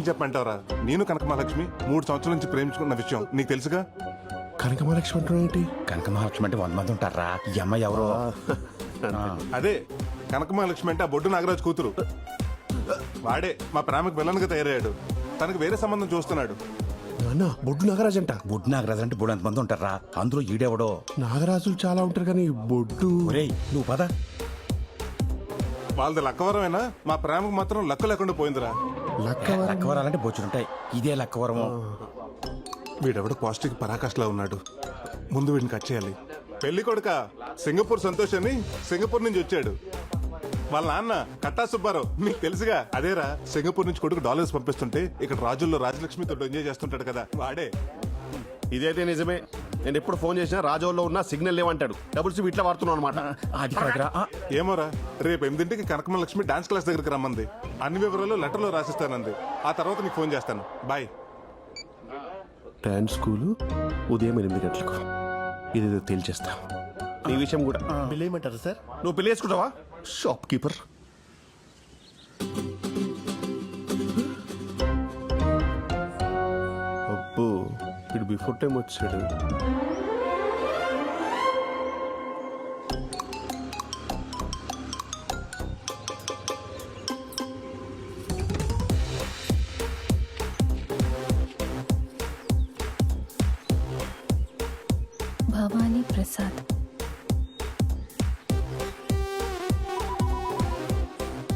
ఏం చెప్పంటావురా నేను కనక మహాలక్ష్మి మూడు సంవత్సరాల నుంచి ప్రేమించుకున్న విషయం. నీకు తెలుసుగా? కనక మహాలక్ష్మి అంటున్నావు ఏంటి? కనక మహాలక్ష్మి అంటే వంద మంది ఉంటారా? ఈ అమ్మాయి ఎవరో? అదే కనక మహాలక్ష్మి అంటే ఆ బొడ్డు నాగరాజు కూతురు. వాడే మా ప్రేమకు విలన్గా తయారయ్యాడు. తనకు వేరే సంబంధం చూస్తున్నాడు. నాన్న బొడ్డు నాగరాజు అంట. బుడ్ నాగరాజు అంటే బుడ్ మంది ఉంటారా? అందులో ఈడెవడో? నాగరాజులు చాలా ఉంటారు కానీ బొడ్డు ఒరేయ్ నువ్వు పద. వాళ్ళది లక్కవరమేనా? మా ప్రేమకు మాత్రం లక్క లేకుండా పోయిందిరా. లక్కవరం. లక్కవరాలంటే బొచ్చుడుంటాయి ఇదే లక్కవరము. వీడెవడో పాజిటివ్ పరాకాష్లా ఉన్నాడు. ముందు వీడిని కట్ చేయాలి. పెళ్ళి కొడుక సింగపూర్ సంతోష్ అని సింగపూర్ నుంచి వచ్చాడు. వాళ్ళ నాన్న కట్టా సుబ్బారావు. మీకు తెలుసుగా అదేరా సింగపూర్ నుంచి కొడుకు డాలర్స్ పంపిస్తుంటే ఇక్కడ రాజుల్లో రాజలక్ష్మితో ఎంజాయ్ చేస్తుంటాడు కదా వాడే. ఇదైతే నిజమే. నేను ఎప్పుడు ఫోన్ చేసినా రాజోల్లో ఉన్న సిగ్నల్ లేవంటాడు. డబుల్ సిమ్ ఇట్లా వాడుతున్నావు అనమాట ఏమోరా రేపు ఎనిమిదింటికి కనకమ్మ లక్ష్మి డాన్స్ క్లాస్ దగ్గరికి రమ్మంది. అన్ని వివరాలు లెటర్లో రాసిస్తానంది. ఆ తర్వాత నీకు ఫోన్ చేస్తాను. బాయ్. డాన్స్ స్కూలు ఉదయం ఎనిమిది గంటలకు. ఇది తేల్చేస్తా. నీ విషయం కూడా. ఏమంటారు సార్? నువ్వు పెళ్ళి చేసుకుంటావా షాప్ కీపర్. టైం వచ్చాడు? భవానీ ప్రసాద్.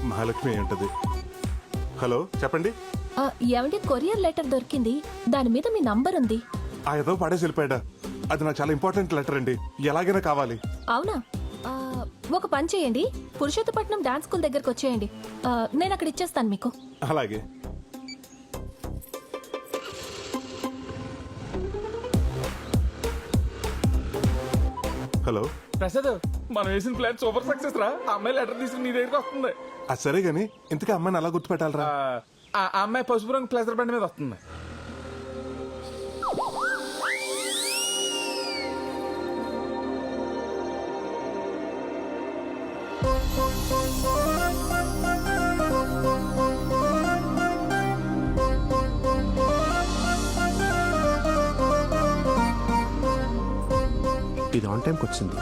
మహాలక్ష్మి ఉంటది హలో చెప్పండి. ఆ, ఏమండి? కొరియర్ లెటర్ దొరికింది. దాని మీద మీ నంబర్ ఉంది ఆ ఏదో పడేసి వెళ్ళిపోయాడా. అది నాకు చాలా ఇంపార్టెంట్ లెటర్ అండి. ఎలాగైనా కావాలి. అవునా? ఆ, ఒక పని చేయండి. పురుషోత్తపట్నం డాన్స్ స్కూల్ దగ్గరకు వచ్చేయండి. ఆ, నేను అక్కడ ఇచ్చేస్తాను మీకు. అలాగే. హలో. ప్రసాద్ మనం వేసిన ప్లాన్ సూపర్ సక్సెస్ రా. ఆ అమ్మాయి లెటర్ తీసుకుని నీ దగ్గరికి వస్తుంది. అది సరే గాని ఇంతకీ అమ్మాయిని అలా గుర్తుపెట్టాలరా? ఆ, ఆ ఆ అమ్మాయి పసుపు రంగు ప్లేసర్ బండి మీద వస్తుంది. ఇది ఆన్ టైంకి వచ్చింది.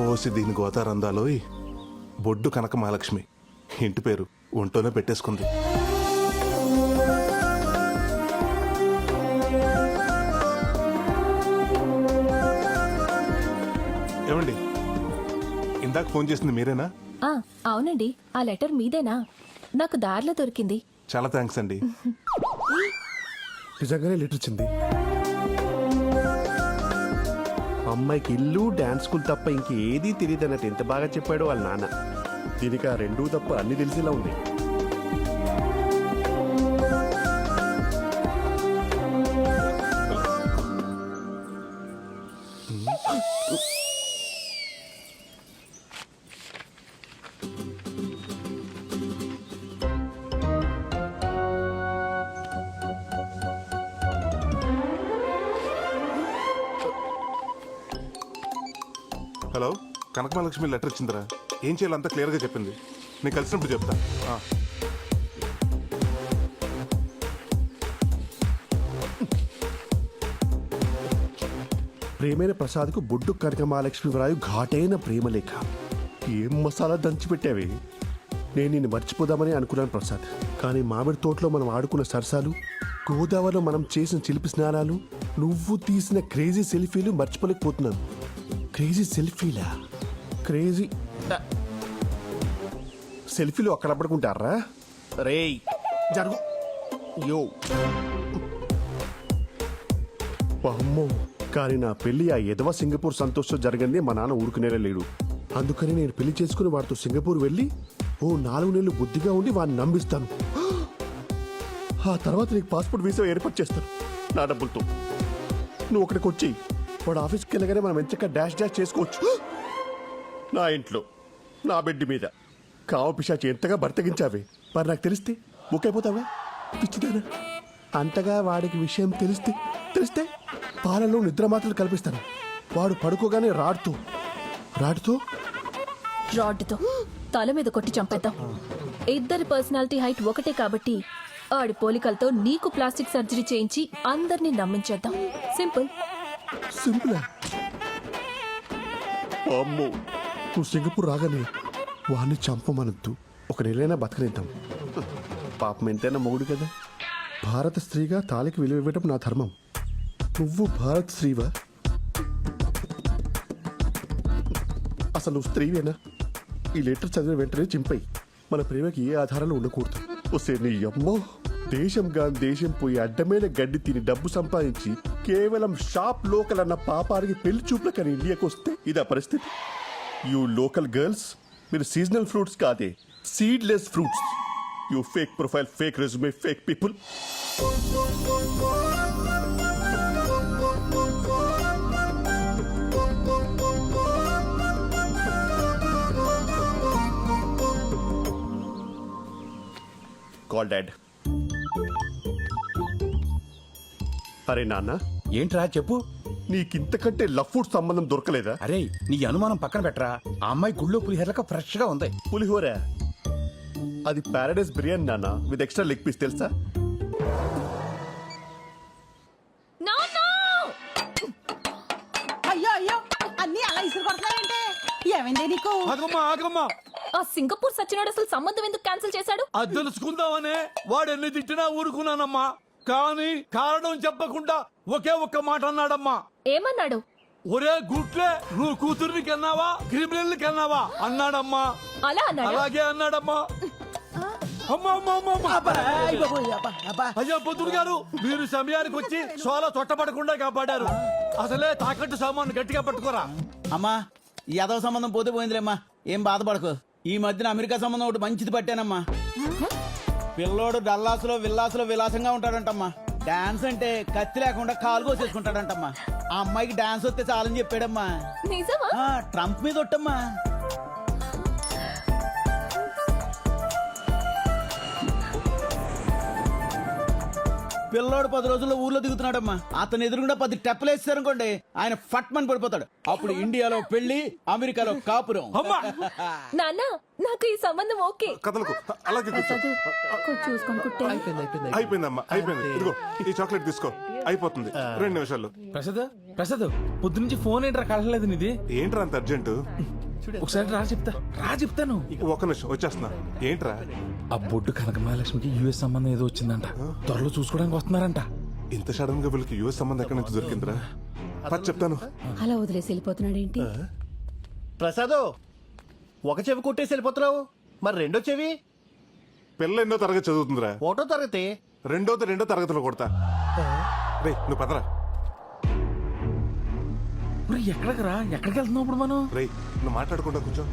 ఓసి దీని గోతారందాలోయ్ బొడ్డు కనక మహాలక్ష్మి. ఇంటి పేరు ఒంటోనే పెట్టేసుకుంది. ఏమండి? ఇందాక ఫోన్ చేసింది మీరేనా? ఆ, అవునండి. ఆ లెటర్ మీదేనా? నాకు దారిలో దొరికింది. చాలా థ్యాంక్స్ అండి. నిజంగానే లెటర్ వచ్చింది అమ్మాయికి ఇల్లు డాన్స్ స్కూల్ తప్ప ఇంకేదీ తెలియదు అన్నట్టు ఎంత బాగా చెప్పాడు వాళ్ళ నాన్న. దీనికి ఆ రెండూ తప్ప అన్ని తెలిసేలా ఉంది హలో. కనక మహాలక్ష్మి లెటర్ ఇచ్చిందిరా. ఏం చేయాలంతా క్లియర్గా చెప్పింది. నేను కలిసినప్పుడు చెప్తా. ఆ. ప్రేమైన ప్రసాద్కు బొడ్డు కనక మహాలక్ష్మి వ్రాయు ఘాటైన ప్రేమలేఖ ఏం మసాలా దంచిపెట్టావే నేను నిన్ను మర్చిపోదామని అనుకున్నాను ప్రసాద్. కానీ మామిడి తోటలో మనం ఆడుకున్న సరసాలు గోదావరిలో మనం చేసిన చిలిపి స్నానాలు నువ్వు తీసిన క్రేజీ సెల్ఫీలు మర్చిపోలేకపోతున్నాను. క్రేజీ సెల్ఫీలా? క్రేజీ సెల్ఫీలు అక్కడ పడుకుంటారా? రేయ్. జరుగు. యో. అమ్మో కానీ నా పెళ్ళి ఆ ఎదవ సింగపూర్ సంతోషం జరిగింది మా నాన్న ఊరుకునేలా లేడు అందుకని నేను పెళ్ళి చేసుకుని వాడితో సింగపూర్ వెళ్ళి ఓ నాలుగు నెలలు బుద్ధిగా ఉండి వాడిని నమ్మిస్తాను ఆ తర్వాత నీకు పాస్పోర్ట్ వీసా ఏర్పాటు చేస్తాను. నా డబ్బులతో. నువ్వు అక్కడికి వచ్చి వాడు ఆఫీస్కి వెళ్ళగానే మనం ఎంచక్క డాష్ డాష్ చేసుకోవచ్చు. నా ఇంట్లో నా బెడ్ మీద కావు పిశాచి ఎంతగా బర్తగించావి? మరి నాకు తెలిస్తే ముక్కైపోతావా? పిచ్చిదానా? అంతగా వాడికి విషయం తెలిస్తే తెలిస్తే పాలలో నిద్ర మాత్రలు కల్పిస్తాను. వాడు పడుకోగానే రాడుతూ రాడుతూ? రాడ్తో తల మీద కొట్టి చంపేద్దాం. ఇద్దరి పర్సనాలిటీ హైట్ ఒకటే కాబట్టి ఆడి పోలికలతో నీకు ప్లాస్టిక్ సర్జరీ చేయించి అందరినీ నమ్మించేద్దాం. సింపుల్. సింపుల్? అమ్మో. నువ్వు సింగపూర్ రాగానే వాడిని చంపమనొద్దు. ఒక నెలైనా బతకనిద్దాం. పాపం ఎంతైనా మొగుడు కదా. భారత స్త్రీగా తాలికి విలువ ఇవ్వటం నా ధర్మం. నువ్వు భారత్ స్త్రీవా? అసలు నువ్వు స్త్రీవేనా? ఈ లెటర్ చదివిన వెంటనే చింపై మన ప్రేమకి ఏ ఆధారాలు ఉండకూడదు. వస్తే నీ అమ్మో. దేశం దేశం పోయి అడ్డమైన గడ్డి తిని డబ్బు సంపాదించి కేవలం షాప్ లోకల్ అన్న పాపానికి పెళ్ళి చూపులకని ఇండియాకి వస్తే ఇదా పరిస్థితి. యూ లోకల్ గర్ల్స్ మీరు సీజనల్ ఫ్రూట్స్ కాదే seedless fruits you fake profile fake resume fake people call dad అరే నాన్న? ఏంట్రా చెప్పు? నీకింతకంటే లవ్ ఫుడ్ సంబంధం దొరకలేదా? అరే నీ అనుమానం పక్కన పెట్టరా? ఆ అమ్మాయి గుళ్ళో పులిహేరక ఫ్రెష్గా ఉంది. పులిహోర? అది పారాడైస్ బిర్యానీ నాన్న విత్ ఎక్స్ట్రా లెగ్ పీస్ తెలుసా? అయ్యో అయ్యో అన్ని అలా ఇసురు కొడుతున్నాయంటే ఏమైంది నీకు? ఆగమ్మా ఆగమ్మా. ఆ సింగపూర్ సచ్చినోడు అసలు సంబంధం ఎందుకు క్యాన్సిల్ చేశాడు? అది తెలుసుకుందామనే. వాడు ఎన్ని తిట్టినా ఊరుకున్నానమ్మా. కానీ కారణం చెప్పకుండా ఒకే ఒక్క మాట అన్నాడమ్మా. ఏమన్నాడు? ఒరే గుట్లే నువ్వు కూతుర్ని కన్నావా క్రిమినల్ కన్నావా? అన్నాడమ్మా. అలా అన్నాడు? అలాగే అన్నాడమ్మా. అయ్యా పొద్దుడు గారు మీరు సమయానికి వచ్చి సోల తొట్టపడకుండా కాపాడారు. అసలే తాకట్టు సామాను గట్టిగా పట్టుకోరా. అమ్మా ఈ యాదవ సంబంధం పోతే పోయిందిలేమ్మా. ఏం బాధపడకు. ఈ మధ్యన అమెరికా సంబంధం ఒకటి మంచిది పట్టానమ్మా. పిల్లోడు డల్లాసులో విల్లాసులో విలాసంగా ఉంటాడంటమ్మా. డాన్స్ అంటే కత్తి లేకుండా కాలు కోసేసుకుంటాడంటమ్మా. ఆ అమ్మాయికి డాన్స్ వస్తే చాలని చెప్పాడమ్మా. నిజమా? ఆ, ట్రంప్ మీద ఒట్టమ్మా. పిల్లోడు పది రోజుల్లో ఊర్లో దిగుతున్నాడమ్మా. అతను ఎదురుగుండా పది టెప్పలు వేస్తారనుకోండి ఆయన ఫట్మని పడిపోతాడు. అప్పుడు ఇండియాలో పెళ్ళి అమెరికాలో కాపురం. అమ్మా! నాన్న నాకు ఈ సంబంధం ఓకే. కథలకు అలాగే కూర్చో. చదువు కొంచెం చూసుకొని కుట్టే. అయిపోయిందమ్మా అయిపోయింది. ఇదిగో ఈ చాక్లెట్ తీసుకో. అయిపోతుంది. రెండు నిమిషాల్లో. ప్రసాద్ ప్రసాద్ పొద్దు నుంచి ఫోన్ ఏంట్రా కలలేదు నీది? ఏంట్రా అంత అర్జెంటు? ఒకసారి రా చెప్తా. రా చెప్తాను. ఒక్క నిమిషం వచ్చేస్తున్నా. ఏంట్రా? ఆ బొడ్డు కనక మహాలక్ష్మికి యుఎస్ సంబంధం ఏదో వచ్చిందంట. త్వరలో చూసుకోవడానికి వస్తున్నారంట. ఇంత సడన్గా వీళ్ళకి యుఎస్ సంబంధం ఎక్కడి నుంచి దొరికిందిరా? పది చెప్తాను. అలా వదిలేసి వెళ్ళిపోతున్నాడు ఏంటి? ప్రసాదు ఒక చెవి కొట్టేసి వెళ్ళిపోతున్నావు? మరి రెండో చెవి? పిల్ల ఎన్నో తరగతి చదువుతుందిరా. ఒకటో తరగతి? రెండోది రెండో తరగతిలో కొడతా. రే నువ్వు పదరా. ఎక్కడికి రా? ఎక్కడికి వెళ్తున్నావు ఇప్పుడు మనం? రే నువ్వు మాట్లాడకుండా కూర్చో.